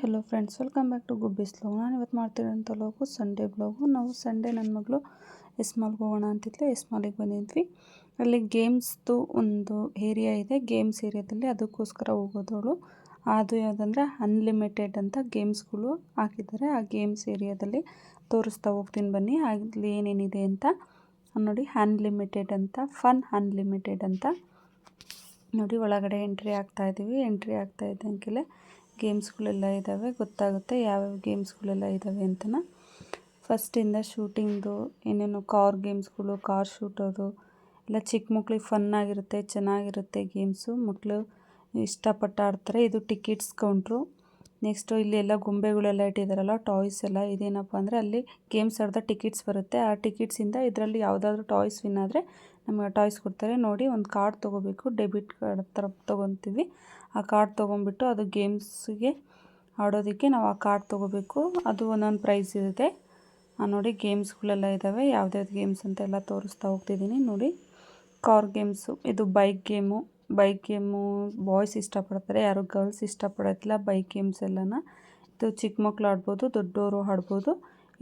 Hello friends welcome back to Gubbi's blog ನಾನು ಇವತ್ತು ಮಾಡ್ತಿರೋಂಥ ಲೋಗು ಸಂಡೇ ಬ್ಲಾಗು ನಾವು ಸಂಡೇ ನನ್ನ ಮಗಳು ಎಸ್ ಮಾಲ್ಗೆ ಹೋಗೋಣ ಅಂತಿದ್ಲು. ಎಸ್ ಮಾಲಿಗೆ ಬಂದಿದ್ವಿ. ಅಲ್ಲಿ ಗೇಮ್ಸ್ದು ಒಂದು ಏರಿಯಾ ಇದೆ. ಗೇಮ್ಸ್ ಏರಿಯಾದಲ್ಲಿ ಅದಕ್ಕೋಸ್ಕರ ಹೋಗೋದವಳು. ಅದು ಯಾವುದಂದ್ರೆ ಅನ್ಲಿಮಿಟೆಡ್ ಅಂತ ಗೇಮ್ಸ್ಗಳು ಹಾಕಿದ್ದಾರೆ. ಆ ಗೇಮ್ಸ್ ಏರಿಯಾದಲ್ಲಿ ತೋರಿಸ್ತಾ ಹೋಗ್ತೀನಿ ಬನ್ನಿ. ಅಲ್ಲಿ ಏನೇನಿದೆ ಅಂತ. ನೋಡಿ ಅನ್ಲಿಮಿಟೆಡ್ ಅಂತ ಫನ್ ಅನ್ಲಿಮಿಟೆಡ್ ಅಂತ. ನೋಡಿ, ಒಳಗಡೆ ಎಂಟ್ರಿ ಆಗ್ತಾ ಇದ್ದೀವಿ ಎಂಟ್ರಿ ಆಗ್ತಾ ಗೇಮ್ಸ್ಗಳೆಲ್ಲ ಇದ್ದಾವೆ, ಗೊತ್ತಾಗುತ್ತೆ ಯಾವ್ಯಾವ ಗೇಮ್ಸ್ಗಳೆಲ್ಲ ಇದ್ದಾವೆ ಅಂತನ. ಫಸ್ಟಿಂದ ಶೂಟಿಂಗ್ದು ಏನೇನು ಕಾರ್ ಗೇಮ್ಸ್ಗಳು, ಕಾರ್ ಶೂಟೋದು, ಎಲ್ಲ ಚಿಕ್ಕ ಮಕ್ಳಿಗೆ ಫನ್ ಆಗಿರುತ್ತೆ ಚೆನ್ನಾಗಿರುತ್ತೆ ಗೇಮ್ಸು. ಮಕ್ಕಳು ಇಷ್ಟಪಟ್ಟು ಆಡ್ತಾರೆ ಇದು ಟಿಕೆಟ್ಸ್ ಕೌಂಟ್ರು. ನೆಕ್ಸ್ಟು ಇಲ್ಲಿ ಎಲ್ಲ ಗೊಂಬೆಗಳೆಲ್ಲ ಇಟ್ಟಿದ್ದಾರಲ್ಲ ಟಾಯ್ಸ್ ಎಲ್ಲ ಇದೇನಪ್ಪ ಅಂದರೆ ಅಲ್ಲಿ ಗೇಮ್ಸ್ ಆಡಿದ ಟಿಕೆಟ್ಸ್ ಬರುತ್ತೆ. ಆ ಟಿಕೆಟ್ಸಿಂದ ಇದರಲ್ಲಿ ಯಾವುದಾದ್ರೂ ಟಾಯ್ಸ್ ವಿನ್ ಆದರೆ ನಮಗೆ ಟಾಯ್ಸ್ ಕೊಡ್ತಾರೆ. ನೋಡಿ, ಒಂದು ಕಾರ್ಡ್ ತೊಗೋಬೇಕು. ಡೆಬಿಟ್ ಕಾರ್ಡ್ ಥರ ತೊಗೊತೀವಿ. ಆ ಕಾರ್ಡ್ ತೊಗೊಂಬಿಟ್ಟು ಅದು ಗೇಮ್ಸ್ಗೆ ಆಡೋದಕ್ಕೆ ನಾವು ಆ ಕಾರ್ಡ್ ತೊಗೋಬೇಕು. ಅದು ಒಂದೊಂದು ಪ್ರೈಸ್ ಇರುತ್ತೆ. ನೋಡಿ ಗೇಮ್ಸ್ಗಳೆಲ್ಲ ಇದ್ದಾವೆ ಯಾವ್ದ್ಯಾವ್ದು ಗೇಮ್ಸ್ ಅಂತ ಎಲ್ಲ ತೋರಿಸ್ತಾ ಹೋಗ್ತಿದ್ದೀನಿ. ನೋಡಿ ಕಾರ್ ಗೇಮ್ಸು ಇದು bike game bike game boys ಇಷ್ಟಪಡ್ತಾರೆ, ಯಾರು ಗರ್ಲ್ಸ್ ಇಷ್ಟಪಡೋದಿಲ್ಲ ಬೈಕ್ ಗೇಮ್ಸ್ ಎಲ್ಲನ. ಇದು ಚಿಕ್ಕ ಮಕ್ಕಳು ಆಡ್ಬೋದು ದೊಡ್ಡವರು ಆಡ್ಬೋದು.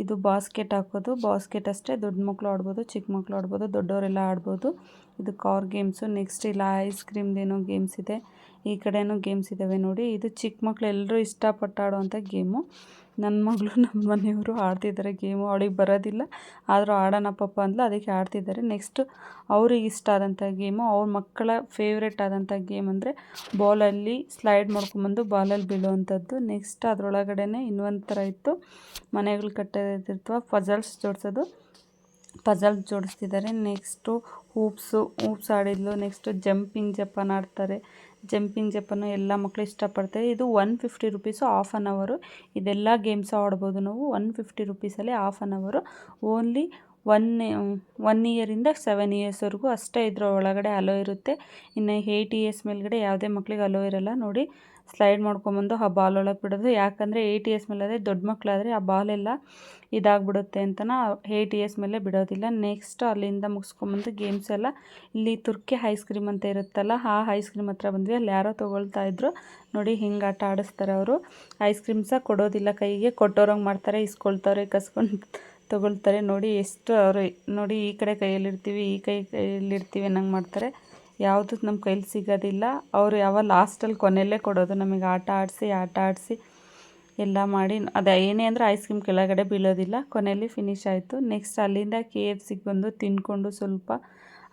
ಇದು ಬಾಸ್ಕೆಟ್ ಹಾಕೋದು ಬಾಸ್ಕೆಟ್ ಅಷ್ಟೇ, ದೊಡ್ಡ ಮಕ್ಕಳು ಆಡ್ಬೋದು, ಚಿಕ್ಕ ಮಕ್ಕಳು ಆಡ್ಬೋದು ದೊಡ್ಡವರೆಲ್ಲ ಆಡ್ಬೋದು. ಇದು ಕಾರ್ ಗೇಮ್ಸು ನೆಕ್ಸ್ಟ್ ಇಲ್ಲ ಐಸ್ ಕ್ರೀಮ್ದೇನೋ ಗೇಮ್ಸ್ ಇದೆ. ಈ ಕಡೆನೂ ಗೇಮ್ಸ್ ಇದ್ದಾವೆ ನೋಡಿ. ಇದು ಚಿಕ್ಕ ಮಕ್ಕಳು ಎಲ್ಲರೂ ಇಷ್ಟಪಟ್ಟು ಆಡುವಂಥ ಗೇಮು. ನನ್ನ ಮಗಳು ನಮ್ಮ ಮನೆಯವರು ಆಡ್ತಿದ್ದಾರೆ ಗೇಮು. ಅವಳಿಗೆ ಬರೋದಿಲ್ಲ. ಆದರೂ ಆಡೋಣ ಪಪ್ಪ ಅಂದ್ಲು. ಅದಕ್ಕೆ ಆಡ್ತಿದ್ದಾರೆ ನೆಕ್ಸ್ಟ್ ಅವ್ರಿಗೆ ಇಷ್ಟ ಆದಂಥ ಗೇಮು, ಅವ್ರ ಮಕ್ಕಳ ಫೇವ್ರೆಟ್ ಆದಂಥ ಗೇಮ್ ಅಂದರೆ ಬಾಲಲ್ಲಿ ಸ್ಲೈಡ್ ಮಾಡ್ಕೊಂಬಂದು ಬಾಲಲ್ಲಿ ಬೀಳುವಂಥದ್ದು. ನೆಕ್ಸ್ಟ್ ಅದರೊಳಗಡೆ ಇನ್ನೊಂದು ಥರ ಇತ್ತು. ಮನೆಗಳು ಕಟ್ಟೋದಿರ್ತವ ಫಜಲ್ಸ್ ಜೋಡಿಸೋದು. ಪಜಲ್ ಜೋಡಿಸ್ತಿದ್ದಾರೆ ನೆಕ್ಸ್ಟು ಹೂಪ್ಸು ಹೂಪ್ಸ್ ಆಡಿದ್ಲು. ನೆಕ್ಸ್ಟು ಜಂಪಿಂಗ್ ಜಪಾನ್ ಆಡ್ತಾರೆ. ಜಂಪಿಂಗ್ ಜಪಾನು ಎಲ್ಲ ಮಕ್ಕಳು ಇಷ್ಟಪಡ್ತಾರೆ. ಇದು one fifty rupees off on ಅವರು ಇದೆಲ್ಲ ಗೇಮ್ಸ್ ಆಡ್ಬೋದು ನಾವು. ಒನ್ ಫಿಫ್ಟಿ ರುಪೀಸಲ್ಲಿ ಆಫ್ ಆನ್ ಅವರು ಓನ್ಲಿ ಒನ್ ಒನ್ ಇಯರಿಂದ ಸೆವೆನ್ ಇಯರ್ಸ್ವರೆಗೂ ಅಷ್ಟೇ ಇದರ ಒಳಗಡೆ ಅಲೋ ಇರುತ್ತೆ. ಇನ್ನು ಏಯ್ಟ್ ಇಯರ್ಸ್ ಮೇಲ್ಗಡೆ ಯಾವುದೇ ಮಕ್ಕಳಿಗೆ ಅಲೋ ಇರೋಲ್ಲ. ನೋಡಿ ಸ್ಲೈಡ್ ಮಾಡ್ಕೊಂಬಂದು ಆ ಬಾಲ್ ಒಳಗೆ ಬಿಡೋದು. ಯಾಕಂದರೆ ಏಯ್ಟ್ ಇಯರ್ಸ್ ಮೇಲೆ ದೊಡ್ಡ ಮಕ್ಕಳಾದರೆ ಆ ಬಾಲೆಲ್ಲ ಇದಾಗ್ಬಿಡುತ್ತೆ ಅಂತನ ಏಯ್ಟ್ ಇಯರ್ಸ್ ಮೇಲೆ ಬಿಡೋದಿಲ್ಲ. ನೆಕ್ಸ್ಟ್ ಅಲ್ಲಿಂದ ಮುಗಿಸ್ಕೊಂಬಂದು ಗೇಮ್ಸ್ ಎಲ್ಲ. ಇಲ್ಲಿ ತುರ್ಕಿ ಐಸ್ ಕ್ರೀಮ್ ಅಂತ ಇರುತ್ತಲ್ಲ, ಆ ಐಸ್ ಕ್ರೀಮ್ ಹತ್ರ ಬಂದ್ವಿ. ಅಲ್ಲಿ ಯಾರೋ ತೊಗೊಳ್ತಾ ಇದ್ರು. ನೋಡಿ ಹಿಂಗೆ ಆಟ ಆಡಿಸ್ತಾರೆ ಅವರು. ಐಸ್ ಕ್ರೀಮ್ ಸಹ ಕೊಡೋದಿಲ್ಲ ಕೈಗೆ. ಕೊಟ್ಟೋರಂಗೆ ಮಾಡ್ತಾರೆ, ಇಸ್ಕೊಳ್ತಾರೆ, ಕಸ್ಕೊಂಡು ತೊಗೊಳ್ತಾರೆ. ನೋಡಿ ಎಷ್ಟು ಅವರು, ನೋಡಿ ಈ ಕಡೆ ಕೈಯಲ್ಲಿರ್ತೀವಿ, ಈ ಕೈ ಕೈಯಲ್ಲಿರ್ತೀವಿ ಅನ್ನಂಗೆ ಮಾಡ್ತಾರೆ. ಯಾವುದು ನಮ್ಮ ಕೈಲಿ ಸಿಗೋದಿಲ್ಲ. ಅವರು ಯಾವ ಲಾಸ್ಟಲ್ಲಿ ಕೊನೆಯಲ್ಲೇ ಕೊಡೋದು. ನಮಗೆ ಆಟ ಆಡಿಸಿ ಆಟ ಆಡಿಸಿ ಎಲ್ಲ ಮಾಡಿ ಅದು ಏನೇ ಅಂದರೆ ಐಸ್ ಕ್ರೀಮ್ ಕೆಳಗಡೆ ಬೀಳೋದಿಲ್ಲ. ಕೊನೆಯಲ್ಲಿ ಫಿನಿಶ್ ಆಯಿತು. ನೆಕ್ಸ್ಟ್ ಅಲ್ಲಿಂದ ಕೆ ಎಫ್ ಸಿಗೆ ಬಂದು ತಿನ್ಕೊಂಡು ಸ್ವಲ್ಪ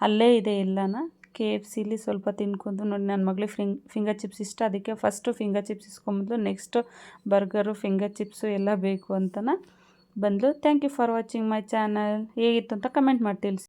ಅಲ್ಲೇ ಇದೆ ಎಲ್ಲನ. ಕೆ ಎಫ್ ಸಿಲಿ ಸ್ವಲ್ಪ ತಿನ್ಕೊಂಡು ನೋಡಿ ನನ್ನ ಮಗಳಿಗೆ ಫಿಂಗ್ ಫಿಂಗರ್ ಚಿಪ್ಸ್ ಇಷ್ಟ. ಅದಕ್ಕೆ ಫಸ್ಟು ಫಿಂಗರ್ ಚಿಪ್ಸ್ ಇಸ್ಕೊಂಬಂದು ನೆಕ್ಸ್ಟು ಬರ್ಗರು ಫಿಂಗರ್ ಚಿಪ್ಸು ಎಲ್ಲ ಬೇಕು ಅಂತನ ಬಂದು thank you for watching my channel ಹೇಗಿತ್ತು ಅಂತ ಕಮೆಂಟ್ ಮಾಡಿ ತಿಳಿಸಿ.